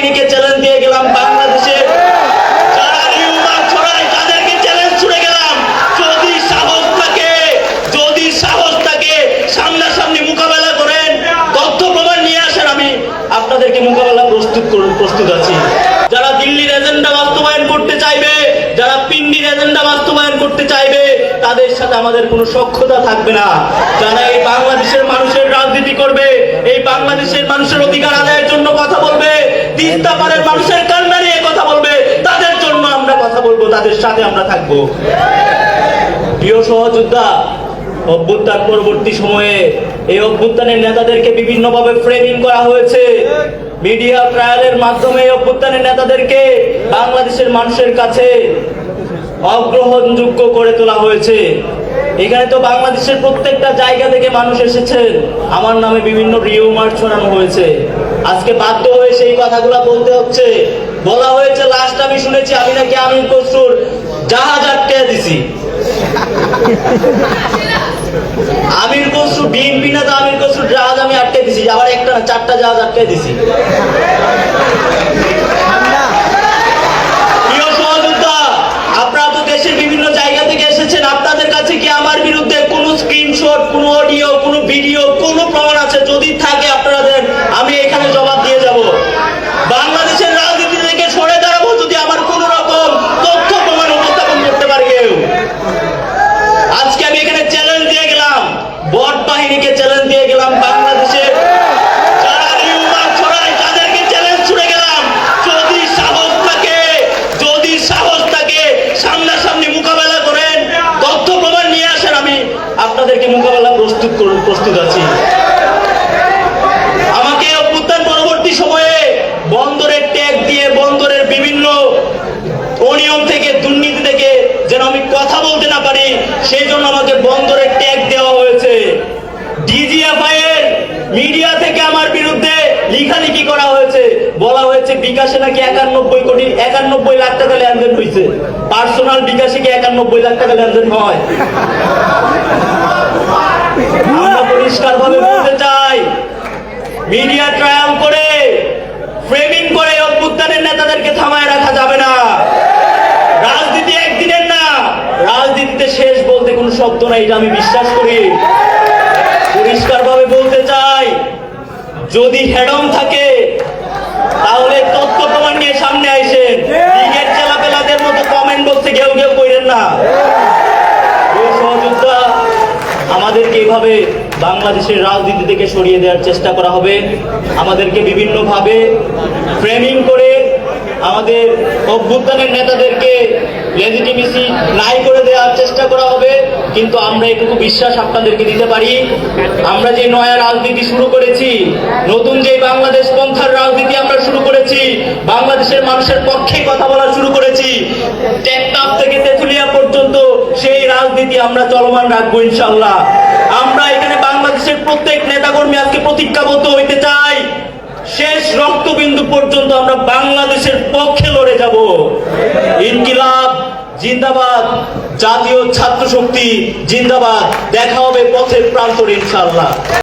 বাহিনীকে চ্যালেঞ্জ দিয়ে গেলাম বাংলাদেশে। যারা দিল্লির এজেন্ডা বাস্তবায়ন করতে চাইবে তাদের সাথে আমাদের কোনো সক্ষতা থাকবে না। যারা এই বাংলাদেশের মানুষের রাজনীতি করবে, এই বাংলাদেশের মানুষের অধিকার আদায়ের জন্য কথা বলবে তিস্তা পারের মানুষের কান্না নিয়ে কথা বলবে, তাদের জন্য আমরা কথা বলব, তাদের সাথে আমরা থাকব। প্রিয় সহযোদ্ধা, অভ্যুত্থান পরবর্তী সময়ে এই অভ্যুত্থানের নেতাদেরকে বিভিন্নভাবে ফ্রেমিং করা হয়েছে। মিডিয়া ট্রায়ালের মাধ্যমে অভ্যুত্থানের নেতাদেরকে বাংলাদেশের মানুষের কাছে অগ্রহণযোগ্য করে তোলা হয়েছে। এখানে তো বাংলাদেশের প্রত্যেকটা জায়গা থেকে মানুষ এসেছেন। আমার নামে বিভিন্ন রিউমার ছড়ানো হয়েছে। আজকে বাধ্য হয়ে সেই কথাগুলো বলতে হচ্ছে। বলা হয়েছে লাস্ট আমি শুনেছি, আমি নাকি আমিন কসুর জাহাজ আটকে দিছি। আমির কসরু, বিএনপি না তো আমির কসরু জাহাজ আমি আটকে দিছি, আবার একটা না, চারটা জাহাজ আটকে দিছি প্রিয় সহযোদ্ধা আপনারা তো দেশের বিভিন্ন জায়গা থেকে এসেছেন আপনাদের কাছে কি আমার বিরুদ্ধে কোনো স্ক্রিনশট কোনো অডিও কোনো ভিডিও কোনো প্রমাণ আছে যদি থাকে আপনারা দেন আমি এখানে জবাব দিয়ে যাব বাংলাদেশের রাজনীতি থেকে সরে দাঁড়াবো যদি আমার কোনো রকম তথ্য প্রমাণ উপস্থাপন করতে পারে কেউ আজকে আমি এখানে চ্যালেঞ্জ দিয়ে গেলাম বট বাহিনীকে চ্যালেঞ্জ দিয়ে গেলাম বাংলাদেশে যারা রিউমার ছড়ায় তাদেরকে চ্যালেঞ্জ ছুড়ে গেলাম যদি সাহস থাকে যদি সাহস থাকে সামনাসামনি মোকাবেলা করেন তথ্য প্রমাণ নিয়ে আসেন আমি আপনাদেরকে মোকাবেলা প্রস্তুত করুন প্রস্তুত আছি আমাকে অভ্যুত্থান পরবর্তী সময়ে বন্দরের ট্যাগ দিয়ে বন্দরের বিভিন্ন অনিয়ম থেকে দুর্নীতি থেকে যেন আমি কথা বলতে না পারি সেই জন্য আমাকে বন্দরের ট্যাগ দেওয়া হয়েছে। ডিজিএফআই এর মিডিয়া থেকে আমার বিরুদ্ধে লিখালিখি করা হয়েছে। বলা হয়েছে, বিকাশে নাকি একানব্বই কোটি, একানব্বই লাখ টাকা লেনদেন হয়েছে। পার্সোনাল বিকাশে কি একানব্বই লাখ টাকা লেনদেন হয়? পরিষ্কার ভাবে বলতে চাই মিডিয়া ট্রায়াল করে ফ্রেমিং করে অভ্যুত্থানের নেতাদেরকে থামায় রাখা যাবে না রাজনীতি একদিনের না রাজনীতিতে শেষ শব্দ নাই এটা আমি বিশ্বাস করি। পরিষ্কার ভাবে বলতে চাই, যদি হেডম থাকে, তাহলে তথ্য প্রমাণ নিয়ে সামনে আইসেন। লীগের চেলাপেলাদের মতো কমেন্ট বক্সে ঘেউ ঘেউ করেন না। সহযোদ্ধা, আমাদেরকে এইভাবে বাংলাদেশের রাজনীতি থেকে সরিয়ে দেওয়ার চেষ্টা করা হবে। আমাদেরকে বিভিন্নভাবে ফ্রেমিং করে আমাদের অভ্যুত্থানের নেতাদেরকে লেজিটিমেসি নাই করে দেওয়ার চেষ্টা করা হবে। কিন্তু আমরা এটুকু বিশ্বাস আপনাদেরকে দিতে পারি। আমরা যে নয়া রাজনীতি শুরু করেছি, নতুন যে বাংলাদেশ পন্থার রাজনীতি আমরা শুরু করেছি, বাংলাদেশের মানুষের পক্ষে কথা বলা শুরু করেছি টেকনাফ থেকে তেঁতুলিয়া পর্যন্ত সেই রাজনীতি আমরা চলমান রাখব ইনশাল্লাহ আমরা এখানে বাংলাদেশের প্রত্যেক নেতাকর্মী আজকে প্রতিজ্ঞাবদ্ধ হইতে চাই। শেষ রক্তবিন্দু পর্যন্ত আমরা বাংলাদেশের পক্ষে লড়ে যাব। ইনকিলাব জিন্দাবাদ। জাতীয় ছাত্র শক্তি জিন্দাবাদ। দেখা হবে পথের প্রান্তরে ইনশাল্লাহ